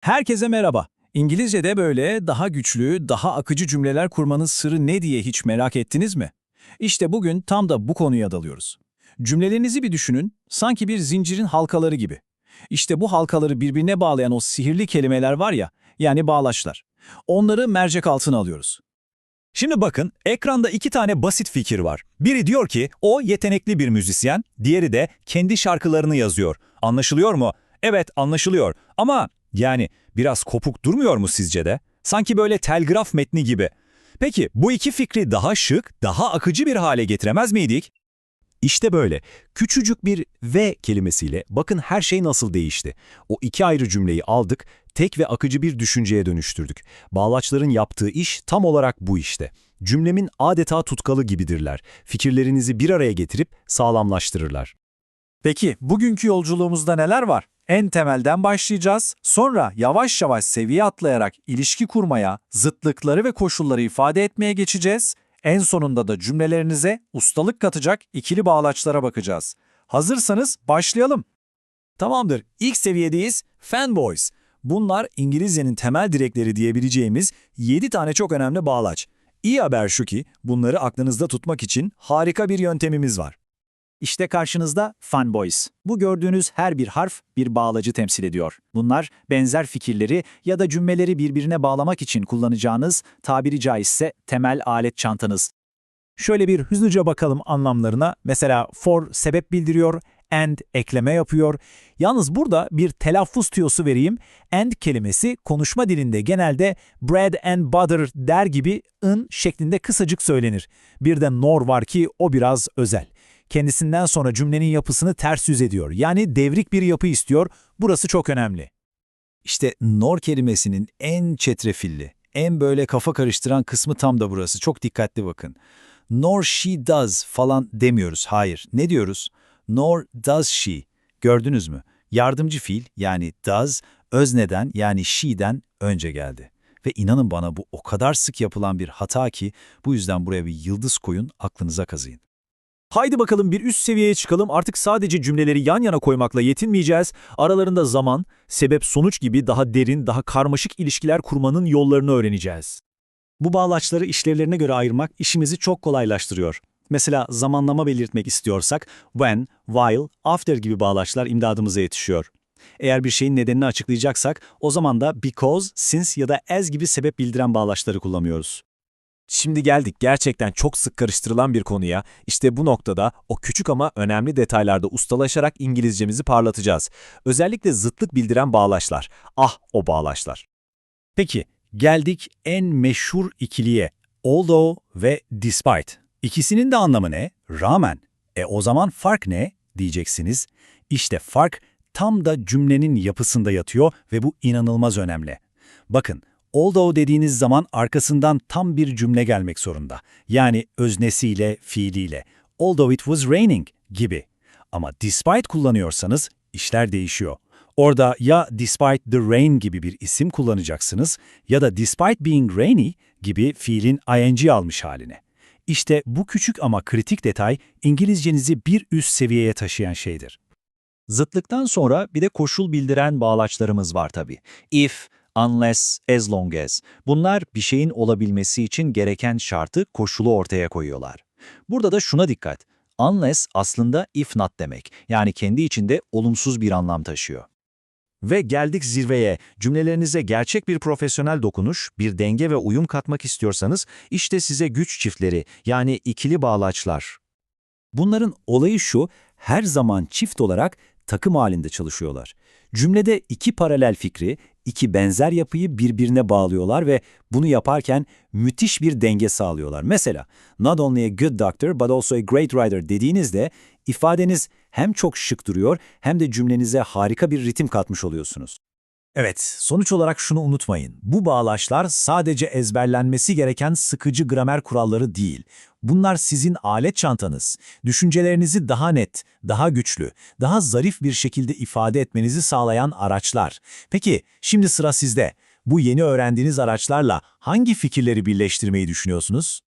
Herkese merhaba. İngilizce'de böyle daha güçlü, daha akıcı cümleler kurmanın sırrı ne diye hiç merak ettiniz mi? İşte bugün tam da bu konuya dalıyoruz. Cümlelerinizi bir düşünün, sanki bir zincirin halkaları gibi. İşte bu halkaları birbirine bağlayan o sihirli kelimeler var ya, yani bağlaçlar. Onları mercek altına alıyoruz. Şimdi bakın, ekranda iki tane basit fikir var. Biri diyor ki o yetenekli bir müzisyen, diğeri de kendi şarkılarını yazıyor. Anlaşılıyor mu? Evet, anlaşılıyor. Ama yani biraz kopuk durmuyor mu sizce de? Sanki böyle telgraf metni gibi. Peki bu iki fikri daha şık, daha akıcı bir hale getiremez miydik? İşte böyle. Küçücük bir ve kelimesiyle bakın her şey nasıl değişti. O iki ayrı cümleyi aldık, tek ve akıcı bir düşünceye dönüştürdük. Bağlaçların yaptığı iş tam olarak bu işte. Cümlemin adeta tutkalı gibidirler. Fikirlerinizi bir araya getirip sağlamlaştırırlar. Peki bugünkü yolculuğumuzda neler var? En temelden başlayacağız. Sonra yavaş yavaş seviye atlayarak ilişki kurmaya, zıtlıkları ve koşulları ifade etmeye geçeceğiz. En sonunda da cümlelerinize ustalık katacak ikili bağlaçlara bakacağız. Hazırsanız başlayalım. Tamamdır, ilk seviyedeyiz, fanboys. Bunlar İngilizcenin temel direkleri diyebileceğimiz 7 tane çok önemli bağlaç. İyi haber şu ki bunları aklınızda tutmak için harika bir yöntemimiz var. İşte karşınızda fanboys. Bu gördüğünüz her bir harf bir bağlacı temsil ediyor. Bunlar benzer fikirleri ya da cümleleri birbirine bağlamak için kullanacağınız tabiri caizse temel alet çantanız. Şöyle bir hızlıca bakalım anlamlarına. Mesela for sebep bildiriyor, and ekleme yapıyor. Yalnız burada bir telaffuz tüyosu vereyim. And kelimesi konuşma dilinde genelde bread and butter der gibi ın şeklinde kısacık söylenir. Bir de nor var ki o biraz özel kendisinden sonra cümlenin yapısını ters yüz ediyor. Yani devrik bir yapı istiyor. Burası çok önemli. İşte nor kelimesinin en çetrefilli, en böyle kafa karıştıran kısmı tam da burası. Çok dikkatli bakın. Nor she does falan demiyoruz. Hayır. Ne diyoruz? Nor does she. Gördünüz mü? Yardımcı fiil yani does, özneden yani she'den önce geldi. Ve inanın bana bu o kadar sık yapılan bir hata ki bu yüzden buraya bir yıldız koyun, aklınıza kazıyın. Haydi bakalım bir üst seviyeye çıkalım. Artık sadece cümleleri yan yana koymakla yetinmeyeceğiz. Aralarında zaman, sebep, sonuç gibi daha derin, daha karmaşık ilişkiler kurmanın yollarını öğreneceğiz. Bu bağlaçları işlevlerine göre ayırmak işimizi çok kolaylaştırıyor. Mesela zamanlama belirtmek istiyorsak when, while, after gibi bağlaçlar imdadımıza yetişiyor. Eğer bir şeyin nedenini açıklayacaksak o zaman da because, since ya da as gibi sebep bildiren bağlaçları kullanıyoruz. Şimdi geldik gerçekten çok sık karıştırılan bir konuya. İşte bu noktada o küçük ama önemli detaylarda ustalaşarak İngilizcemizi parlatacağız. Özellikle zıtlık bildiren bağlaçlar. Ah o bağlaçlar. Peki, geldik en meşhur ikiliye. Although ve despite. İkisinin de anlamı ne? Rağmen. E o zaman fark ne? diyeceksiniz. İşte fark tam da cümlenin yapısında yatıyor ve bu inanılmaz önemli. Bakın, although dediğiniz zaman arkasından tam bir cümle gelmek zorunda. Yani öznesiyle, fiiliyle. Although it was raining gibi. Ama despite kullanıyorsanız işler değişiyor. Orada ya despite the rain gibi bir isim kullanacaksınız ya da despite being rainy gibi fiilin ing almış haline. İşte bu küçük ama kritik detay İngilizcenizi bir üst seviyeye taşıyan şeydir. Zıtlıktan sonra bir de koşul bildiren bağlaçlarımız var tabii. If, unless, as long as. Bunlar bir şeyin olabilmesi için gereken şartı, koşulu ortaya koyuyorlar. Burada da şuna dikkat. Unless aslında if not demek. Yani kendi içinde olumsuz bir anlam taşıyor. Ve geldik zirveye. Cümlelerinize gerçek bir profesyonel dokunuş, bir denge ve uyum katmak istiyorsanız işte size güç çiftleri yani ikili bağlaçlar. Bunların olayı şu, her zaman çift olarak takım halinde çalışıyorlar. Cümlede iki paralel fikri, iki benzer yapıyı birbirine bağlıyorlar ve bunu yaparken müthiş bir denge sağlıyorlar. Mesela, not only a good doctor but also a great writer dediğinizde ifadeniz hem çok şık duruyor hem de cümlenize harika bir ritim katmış oluyorsunuz. Evet, sonuç olarak şunu unutmayın. Bu bağlaçlar sadece ezberlenmesi gereken sıkıcı gramer kuralları değil. Bunlar sizin alet çantanız. Düşüncelerinizi daha net, daha güçlü, daha zarif bir şekilde ifade etmenizi sağlayan araçlar. Peki, şimdi sıra sizde. Bu yeni öğrendiğiniz araçlarla hangi fikirleri birleştirmeyi düşünüyorsunuz?